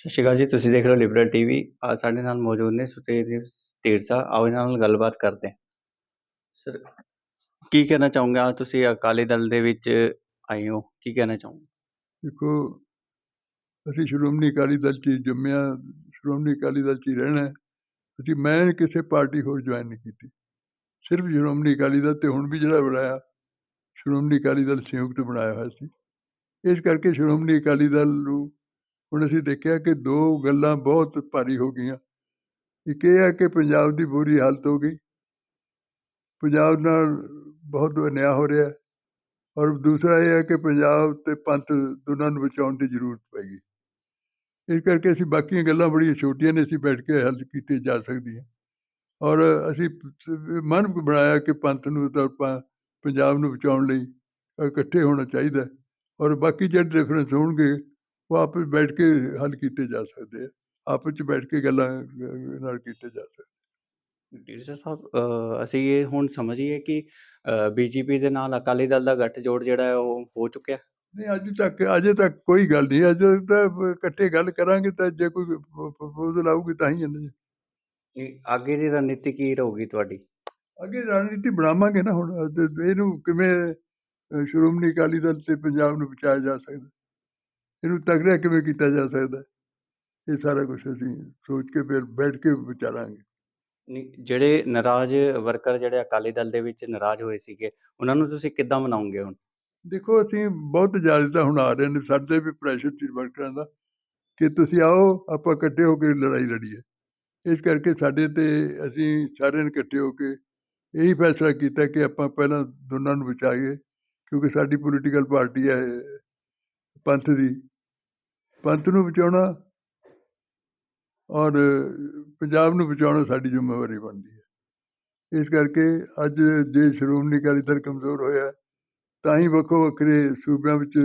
ਸਤਿ ਸ਼੍ਰੀ ਅਕਾਲ ਜੀ ਤੁਸੀਂ ਦੇਖ ਰਹੇ ਹੋ ਲਿਬਰਲ ਟੀਵੀ ਅੱਜ ਸਾਡੇ ਨਾਲ ਮੌਜੂਦ ਨੇ ਸੁਤੇਜ ਢੀਂਡਸਾ ਆਓ ਇਹਨਾਂ ਨਾਲ ਗੱਲਬਾਤ ਕਰਦੇ ਹਾਂ। ਸਰ ਕੀ ਕਹਿਣਾ ਚਾਹੋਗੇ? ਤੁਸੀਂ ਅਕਾਲੀ ਦਲ ਦੇ ਵਿੱਚ ਆਏ ਹੋ ਕੀ ਕਹਿਣਾ ਚਾਹੋਗੇ? ਦੇਖੋ ਅਸੀਂ ਸ਼੍ਰੋਮਣੀ ਅਕਾਲੀ ਦਲ 'ਚ ਹੀ ਜੰਮਿਆ ਸ਼੍ਰੋਮਣੀ ਅਕਾਲੀ ਦਲ 'ਚ ਹੀ ਰਹਿਣਾ ਹੈ। ਅਸੀਂ ਮੈਂ ਕਿਸੇ ਪਾਰਟੀ ਹੋਰ ਜੁਆਇਨ ਨਹੀਂ ਕੀਤੀ। ਸਿਰਫ ਸ਼੍ਰੋਮਣੀ ਅਕਾਲੀ ਦਲ ਤੇ ਹੁਣ ਵੀ ਜਿਹੜਾ ਬਣਾਇਆ ਸ਼੍ਰੋਮਣੀ ਅਕਾਲੀ ਦਲ ਸੰਯੁਕਤ ਬਣਾਇਆ ਹੋਇਆ ਸੀ। ਇਸ ਕਰਕੇ ਸ਼੍ਰੋਮਣੀ ਅਕਾਲੀ ਦਲ ਨੂੰ ਹੁਣ ਅਸੀਂ ਦੇਖਿਆ ਕਿ ਦੋ ਗੱਲਾਂ ਬਹੁਤ ਭਾਰੀ ਹੋ ਗਈਆਂ। ਇੱਕ ਇਹ ਹੈ ਕਿ ਪੰਜਾਬ ਦੀ ਬੁਰੀ ਹਾਲਤ ਹੋ ਗਈ। ਪੰਜਾਬ ਨਾਲ ਬਹੁਤ ਅਨਿਆਂ ਹੋ ਰਿਹਾ ਔਰ ਦੂਸਰਾ ਇਹ ਹੈ ਕਿ ਪੰਜਾਬ ਤੇ ਪੰਥ ਦੋਨਾਂ ਨੂੰ ਬਚਾਉਣ ਦੀ ਜ਼ਰੂਰਤ ਪੈਗੀ ਇਸ ਕਰਕੇ ਅਸੀਂ ਬਾਕੀਆਂ ਗੱਲਾਂ ਬੜੀਆਂ ਛੋਟੀਆਂ ਨੇ, ਅਸੀਂ ਬੈਠ ਕੇ ਹੱਲ ਕੀਤੀ ਜਾ ਸਕਦੀਆਂ ਔਰ ਅਸੀਂ ਮਨ ਬਣਾਇਆ ਕਿ ਪੰਥ ਨੂੰ ਤਾਂ ਆਪਾਂ ਪੰਜਾਬ ਨੂੰ ਬਚਾਉਣ ਲਈ ਇਕੱਠੇ ਹੋਣਾ ਚਾਹੀਦਾ ਔਰ ਬਾਕੀ ਜਿਹੜੇ ਡਿਫਰੈਂਸ ਹੋਣਗੇ ਉਹ ਵਿੱਚ ਬੈਠ ਕੇ ਹੱਲ ਕੀਤੇ ਜਾ ਸਕਦੇ ਆ ਆਪਸ ਵਿੱਚ ਬੈਠ ਕੇ ਗੱਲਾਂ ਨਾਲ ਕੀਤੇ ਜਾ ਸਕਦੇ ਢੀਂਡਸਾ ਸਾਹਿਬ ਅਸੀਂ ਇਹ ਹੁਣ ਸਮਝੀਏ ਕਿ ਬੀਜੇਪੀ ਦੇ ਨਾਲ ਅਕਾਲੀ ਦਲ ਦਾ ਗੱਠਜੋੜ ਜਿਹੜਾ ਉਹ ਹੋ ਚੁੱਕਿਆ। ਨਹੀਂ ਅੱਜ ਤੱਕ ਅਜੇ ਤੱਕ ਕੋਈ ਗੱਲ ਨਹੀਂ ਅਜੇ ਤਾਂ ਇਕੱਠੇ ਗੱਲ ਕਰਾਂਗੇ ਤਾਂ ਜੇ ਕੋਈ ਪ੍ਰਪੋਜ਼ਲ ਆਊਗੀ ਤਾਂ ਹੀ ਹੈ ਨਾ ਜੀ ਇਹ ਅੱਗੇ ਦੀ ਰਣਨੀਤੀ ਕੀ ਰਹੂਗੀ ਤੁਹਾਡੀ? ਅੱਗੇ ਰਣਨੀਤੀ ਬਣਾਵਾਂਗੇ ਨਾ ਹੁਣ ਇਹਨੂੰ ਕਿਵੇਂ ਸ਼੍ਰੋਮਣੀ ਅਕਾਲੀ ਦਲ ਤੇ ਪੰਜਾਬ ਨੂੰ ਬਚਾਇਆ ਜਾ ਸਕਦਾ। ਇਹਨੂੰ ਤਗੜਾ ਕਿਵੇਂ ਕੀਤਾ ਜਾ ਸਕਦਾ ਇਹ ਸਾਰਾ ਕੁਝ ਅਸੀਂ ਸੋਚ ਕੇ ਫਿਰ ਬੈਠ ਕੇ ਵਿਚਾਰਾਂਗੇ। ਜਿਹੜੇ ਨਾਰਾਜ਼ ਵਰਕਰ ਜਿਹੜੇ ਅਕਾਲੀ ਦਲ ਦੇ ਵਿੱਚ ਨਾਰਾਜ਼ ਹੋਏ ਸੀਗੇ ਉਹਨਾਂ ਨੂੰ ਤੁਸੀਂ ਕਿੱਦਾਂ ਮਨਾਉਂਗੇ ਹੁਣ? ਦੇਖੋ ਅਸੀਂ ਬਹੁਤ ਜ਼ਿਆਦਾ ਹੁਣ ਆ ਰਹੇ ਨੇ ਸਾਡੇ ਵੀ ਪ੍ਰੈਸ਼ਰ ਸੀ ਵਰਕਰਾਂ ਦਾ ਕਿ ਤੁਸੀਂ ਆਓ ਆਪਾਂ ਇਕੱਠੇ ਹੋ ਕੇ ਲੜਾਈ ਲੜੀਏ। ਇਸ ਕਰਕੇ ਸਾਡੇ ਤੇ ਅਸੀਂ ਸਾਰਿਆਂ ਨੇ ਇਕੱਠੇ ਹੋ ਕੇ ਇਹੀ ਫੈਸਲਾ ਕੀਤਾ ਕਿ ਆਪਾਂ ਪਹਿਲਾਂ ਦੋਨਾਂ ਨੂੰ ਬਚਾਈਏ ਕਿਉਂਕਿ ਸਾਡੀ ਪੋਲੀਟੀਕਲ ਪਾਰਟੀ ਹੈ ਪੰਥ ਦੀ। ਪੰਥ ਨੂੰ ਬਚਾਉਣਾ ਔਰ ਪੰਜਾਬ ਨੂੰ ਬਚਾਉਣਾ ਸਾਡੀ ਜ਼ਿੰਮੇਵਾਰੀ ਬਣਦੀ ਹੈ। ਇਸ ਕਰਕੇ ਅੱਜ ਜੇ ਸ਼੍ਰੋਮਣੀ ਅਕਾਲੀ ਦਲ ਕਮਜ਼ੋਰ ਹੋਇਆ ਤਾਂ ਹੀ ਵੱਖੋ ਵੱਖਰੇ ਸੂਬਿਆਂ ਵਿੱਚ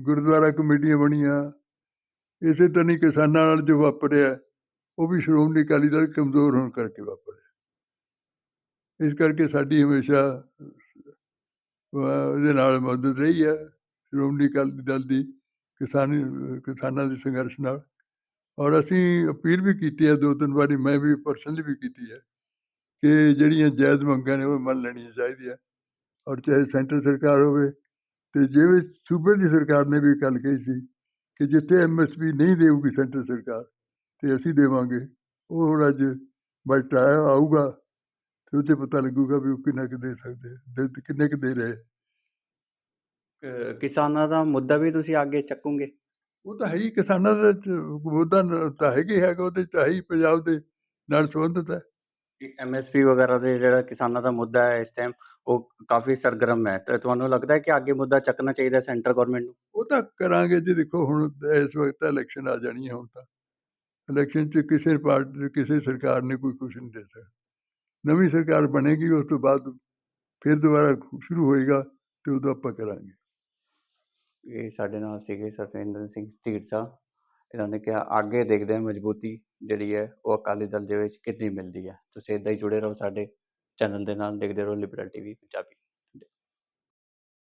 ਗੁਰਦੁਆਰਾ ਕਮੇਟੀਆਂ ਬਣੀਆਂ। ਇਸੇ ਤਰ੍ਹਾਂ ਹੀ ਕਿਸਾਨਾਂ ਨਾਲ ਜੋ ਵਾਪਰਿਆ ਉਹ ਵੀ ਸ਼੍ਰੋਮਣੀ ਅਕਾਲੀ ਦਲ ਕਮਜ਼ੋਰ ਹੋਣ ਕਰਕੇ ਵਾਪਰਿਆ। ਇਸ ਕਰਕੇ ਸਾਡੀ ਹਮੇਸ਼ਾ ਅਹ, ਉਹਦੇ ਨਾਲ ਮਦਦ ਰਹੀ ਹੈ। ਸ਼੍ਰੋਮਣੀ ਅਕਾਲੀ ਦਲ ਦੀ ਕਿਸਾਨੀ ਕਿਸਾਨਾਂ ਦੇ ਸੰਘਰਸ਼ ਨਾਲ। ਔਰ ਅਸੀਂ ਅਪੀਲ ਵੀ ਕੀਤੀ ਹੈ ਦੋ ਤਿੰਨ ਵਾਰੀ ਮੈਂ ਵੀ ਪਰਸਨਲੀ ਵੀ ਕੀਤੀ ਹੈ ਕਿ ਜਿਹੜੀਆਂ ਜਾਇਜ਼ ਮੰਗਾਂ ਨੇ ਉਹ ਮੰਨ ਲੈਣੀਆਂ ਚਾਹੀਦੀਆਂ। ਔਰ ਚਾਹੇ ਸੈਂਟਰ ਸਰਕਾਰ ਹੋਵੇ ਤੇ ਜਿਵੇਂ ਸੂਬੇ ਦੀ ਸਰਕਾਰ ਨੇ ਵੀ ਗੱਲ ਕਹੀ ਸੀ ਕਿ ਜਿੱਥੇ ਐਮਐਸਪੀ ਨਹੀਂ ਦੇਊਗੀ ਸੈਂਟਰ ਸਰਕਾਰ ਤੇ ਅਸੀਂ ਦੇਵਾਂਗੇ ਉਹ ਹੁਣ ਅੱਜ ਬਜਟ ਆਇਆ ਆਊਗਾ ਤੇ ਉੱਥੇ ਪਤਾ ਲੱਗੂਗਾ ਵੀ ਉਹ ਕਿੰਨਾ ਕੁ ਦੇ ਸਕਦੇ ਆ, ਕਿੰਨੇ ਕੁ ਦੇ ਰਹੇ। ਕਿਸਾਨਾਂ ਦਾ ਮੁੱਦਾ ਵੀ ਤੁਸੀਂ ਅੱਗੇ ਚੱਕੋਗੇ? ਉਹ ਤਾਂ ਹੈ ਹੀ ਕਿਸਾਨਾਂ ਦਾ ਮੁੱਦਾ ਤਾਂ ਹੈਗਾ ਹੀ ਹੈਗਾ ਉਹਦੇ ਚ ਹੈ ਹੀ ਪੰਜਾਬ ਦੇ ਨਾਲ ਸੰਬੰਧਿਤ ਹੈ। ਐਮਐਸਪੀ ਵਗੈਰਾ ਦੇ ਜਿਹੜਾ ਕਿਸਾਨਾਂ ਦਾ ਮੁੱਦਾ ਹੈ ਇਸ ਟਾਈਮ ਉਹ ਕਾਫੀ ਸਰਗਰਮ ਹੈ। ਤੇ ਤੁਹਾਨੂੰ ਲੱਗਦਾ ਹੈ ਕਿ ਅੱਗੇ ਮੁੱਦਾ ਚੱਕਣਾ ਚਾਹੀਦਾ ਸੈਂਟਰ ਗਵਰਨਮੈਂਟ ਨੂੰ? ਉਹ ਤਾਂ ਕਰਾਂਗੇ ਜੀ ਦੇਖੋ ਹੁਣ ਇਸ ਵਕਤ ਤਾਂ ਇਲੈਕਸ਼ਨ ਆ ਜਾਣੀ ਹੈ ਹੁਣ ਤਾਂ। ਇਲੈਕਸ਼ਨ 'ਚ ਕਿਸੇ ਪਾਰਟੀ ਕਿਸੇ ਸਰਕਾਰ ਨੇ ਕੋਈ ਕੁਛ ਨਹੀਂ ਦੇ ਸਕਦਾ ਨਵੀਂ ਸਰਕਾਰ ਬਣੇਗੀ ਉਸ ਤੋਂ ਬਾਅਦ ਫਿਰ ਦੁਬਾਰਾ ਸ਼ੁਰੂ ਹੋਏਗਾ ਤੇ ਉਦੋਂ ਆਪਾਂ ਕਰਾਂਗੇ। ਇਹ ਸਾਡੇ ਨਾਲ ਸੀਗੇ ਸਤਿੰਦਰ ਸਿੰਘ ਢੀਂਡਸਾ ਇਹਨਾਂ ਨੇ ਕਿਹਾ, ਅੱਗੇ ਦੇਖਦੇ ਹਾਂ ਮਜ਼ਬੂਤੀ ਜਿਹੜੀ ਹੈ, ਉਹ ਅਕਾਲੀ ਦਲ ਦੇ ਵਿੱਚ ਕਿੰਨੀ ਮਿਲਦੀ ਹੈ। ਤੁਸੀਂ ਇਦਾਂ ਹੀ ਜੁੜੇ ਰਹੋ ਸਾਡੇ ਚੈਨਲ ਦੇ ਨਾਲ, ਦੇਖਦੇ ਰਹੋ ਲਿਬਰਲ ਟੀਵੀ ਪੰਜਾਬੀ।